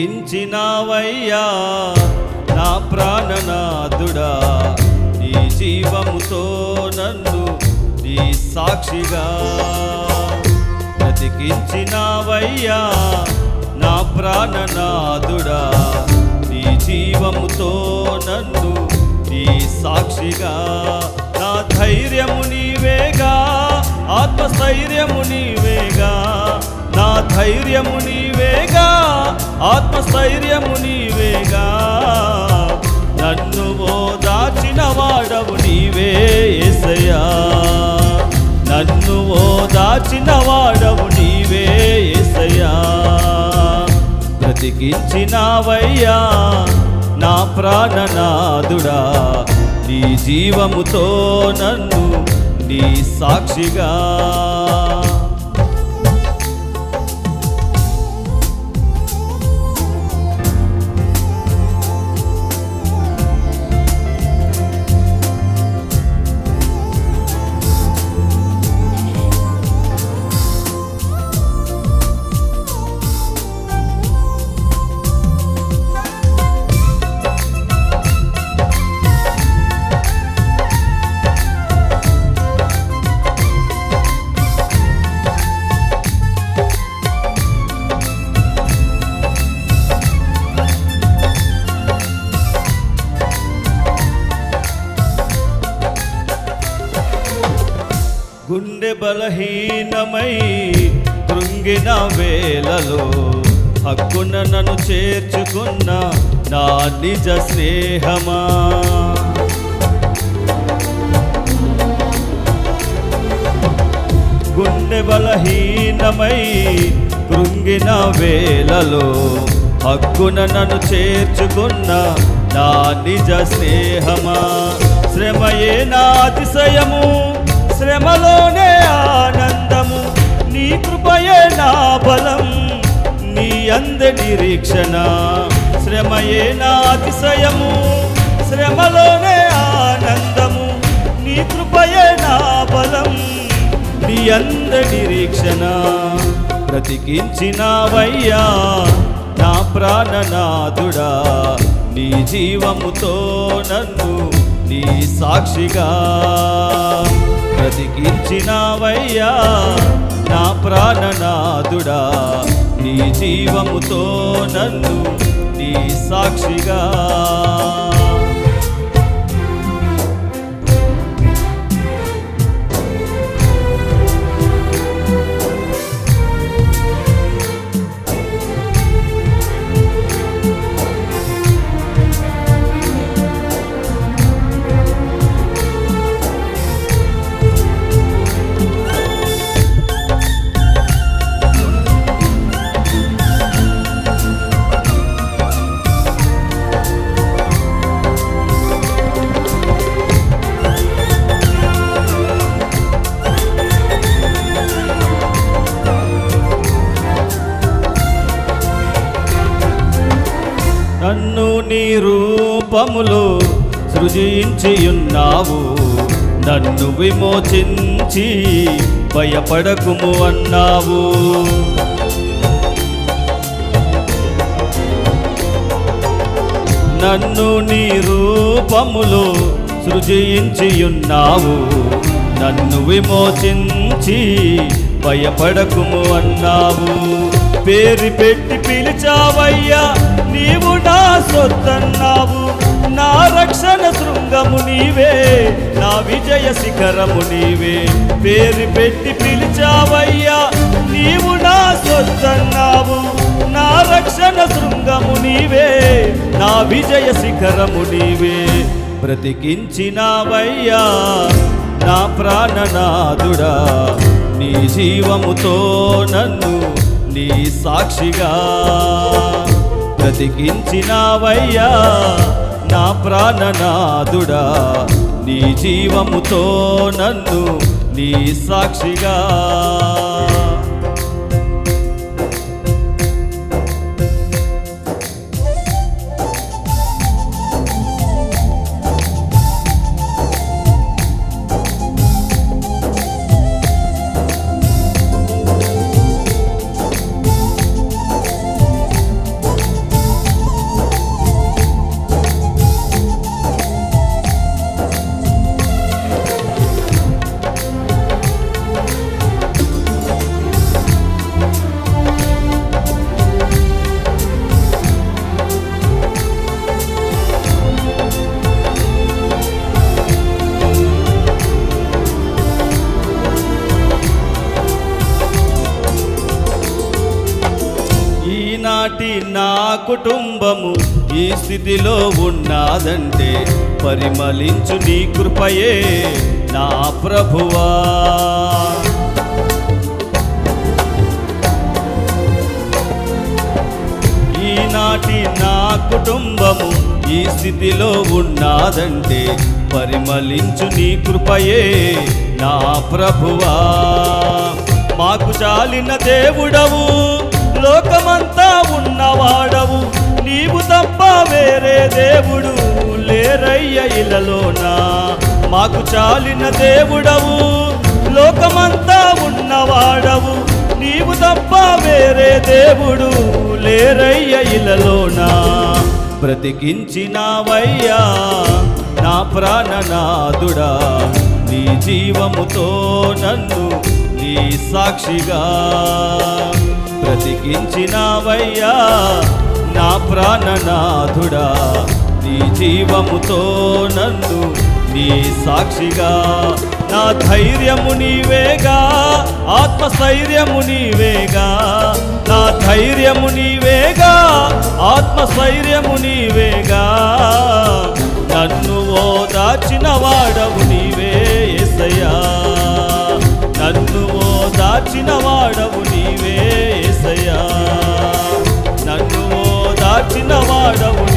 బ్రతికించినావయ్యా నా ప్రాణనాథుడా నీ జీవముతో నన్ను నీ సాక్షిగా బ్రతికించినావయ్యా నా ప్రాణనాథుడా నీ జీవముతో నన్ను నీ సాక్షిగా. నా ధైర్యము నీవేగా ఆత్మస్థైర్యము నీవేగా. ధైర్యము నీవేగా ఆత్మస్థైర్యము నీవేగా. నన్ను దాచిన వాడవు నీవే ఎసయా నన్ను ఓదాచిన వాడవు నీవే ఎసయా బ్రతికించినావయ్యా నా ప్రాణనాథుడా. నీ జీవముతో నన్ను నీ సాక్షిగా. మై కృంగిన వేలలో హక్కున నన్ను చేర్చుకున్న నా నిజ స్నేహమా? గుండె బలహీనమై కృంగిన వేలలో హక్కున నన్ను చేర్చుకున్న నా నిజ స్నేహమా? శ్రమయే నా అతిశయము శ్రమలోనే ఆనందం. కృపయే నా బలం? నీ అంద నిరీక్షణ శ్రమయే నా అతిశయము? శ్రమలోనే ఆనందము. నీ కృపయే నా బలం? నీ అంద నిరీక్షణ బ్రతికించినావయ్యా నా ప్రాణనాథుడా నీ జీవముతో నన్ను నీ సాక్షిగా బ్రతికించినావయ్యా నా ప్రాణనాథుడా నీ జీవముతో నన్ను నీ సాక్షిగా. నన్ను నీ రూపములో సృజించియున్నావు. నన్ను విమోచించి భయపడకుము అన్నావు. నన్ను నీ రూపములో సృజించియున్నావు. నన్ను విమోచించి భయపడకుము అన్నావు. పేరు పెట్టి పిలిచావయ్యా నీవు నా సొత్తన్నావు. నా రక్షణ శృంగము నీవే నా విజయ శిఖరము నీవే. పేరు పెట్టి పిలిచావయ్యా నీవు నా సొత్తన్నావు. నా రక్షణ శృంగము నీవే నా విజయ శిఖరము నీవే. బ్రతికించినావయ్యా నా ప్రాణనాథుడా నీ జీవముతో నన్ను నీ సాక్షిగా బ్రతికించినావయ్యా నా ప్రాణనాథుడా నీ జీవముతో నన్ను నీ సాక్షిగా. నా కుటుంబము ఈ స్థితిలో ఉన్నాదంటే పరిమళించు నీ కృపయే నా ప్రభువా. ఈనాటి నా కుటుంబము ఈ స్థితిలో ఉన్నాదంటే పరిమళించు నీ కృపయే నా ప్రభువా. మాకు చాలిన దేవుడవు లోకమంతా ఉన్నవాడవు. నీవు తప్ప వేరే దేవుడు లేరయ్య ఇలలోనా. మాకు చాలిన దేవుడవు. లోకమంతా ఉన్నవాడవు. నీవు తప్ప వేరే దేవుడు లేరయ్య ఇలలోనా. బ్రతికించినావయ్యా నా ప్రాణనాథుడా నీ జీవముతో నన్ను నీ సాక్షిగా. బ్రతికించినావయ్యా నా ప్రాణనాథుడా నీ జీవముతో నన్ను నీ సాక్షిగా. నా ధైర్యము నీవేగా ఆత్మస్థైర్యము నీవేగా. నా ధైర్యము నీవేగా ఆత్మస్థైర్యము నీవేగా. నన్ను ఓదార్చిన వాడవు నీవే ఎసయ్యా నన్ను ఓదార్చిన వాడవు నీవే ఎసయ్యా నన్ను దాచిన వాడవు